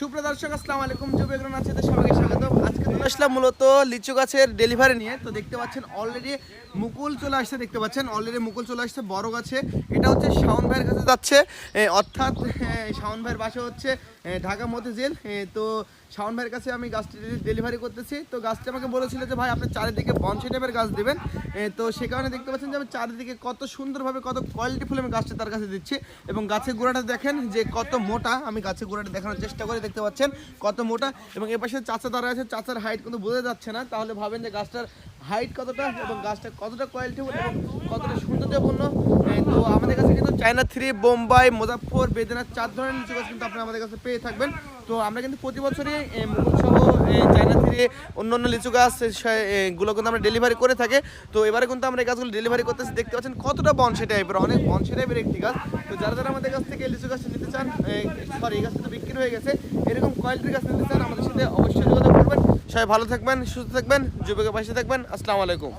সুপ্রিয় দর্শক আসসালামু আলাইকুম। যুবগ্রহণ আছে তো আসলাম মূলত লিচু গাছের ডেলিভারি নিয়ে। তো দেখতে পাচ্ছেন অলরেডি মুকুল চলে আসছে, দেখতে পাচ্ছেন? অলরেডি মুকুল চলে আসছে, বড় গাছে। এটা হচ্ছে শাওন ভাইয়ের কাছে যাচ্ছে। অর্থাৎ শাওন ভাইয়ের বাসা হচ্ছে ঢাকা মতিঝিল। তো শাওন ভাইয়ের কাছে আমি গাছটি ডেলিভারি করতেছি। তো গাছটি আমাকে বলেছিল যে, ভাই, আপনি চারিদিকে বনসি টাইপের গাছ দেবেন। তো সে কারণে দেখতে পাচ্ছেন যে, আমি চারিদিকে কত সুন্দরভাবে, কত কোয়ালিটি ফুল আমি গাছটা তার কাছে দিচ্ছি। এবং গাছের গোড়াটা দেখেন যে, কত মোটা। আমি গাছের গোড়াটা দেখানোর চেষ্টা করে, দেখতে পাচ্ছেন? কত মোটা। এবং এ পাশে চাচা দাঁড়া আছে, চাচার হাইট কিন্তু বোঝা যাচ্ছে না। তাহলে ভাবেন যে গাছটার হাইট কতটা এবং গাছটা কতটা কোয়ালিটি এবং কতটা সৌন্দর্যপূর্ণ। তো আমাদের কাছে কিন্তু চায়না থ্রি বোম্বাই মুজাফর বেদনাথ চার ধরনের লিচু গাছ কিন্তু আপনারা আমাদের কাছে পেয়ে থাকবেন। তো আমরা কিন্তু প্রতি বছরই এ, মুকুল সহ এ, চায়না থ্রি অন্য অন্য লিচু গাছ এগুলো কিন্তু আমরা ডেলিভারি করে থাকি। তো এবারে কিন্তু আমরা এই গাছগুলো ডেলিভারি করতেছি দেখতে পাচ্ছেন কতটা বনসে টাইপের অনেক বনসে টাইপের একটি গাছ। তো যারা যারা আমাদের কাছ থেকে লিচু গাছ নিতে চান সরি এই গাছটা তো বিক্রি হয়ে গেছে এরকম কোয়ালিটির গাছ নিতে চান আমাদের সাথে অবশ্যই যোগাযোগ সবাই ভালো থাকবেন সুস্থ থাকবেন যুবকের পাশে থাকবেন। আসসালামু আলাইকুম।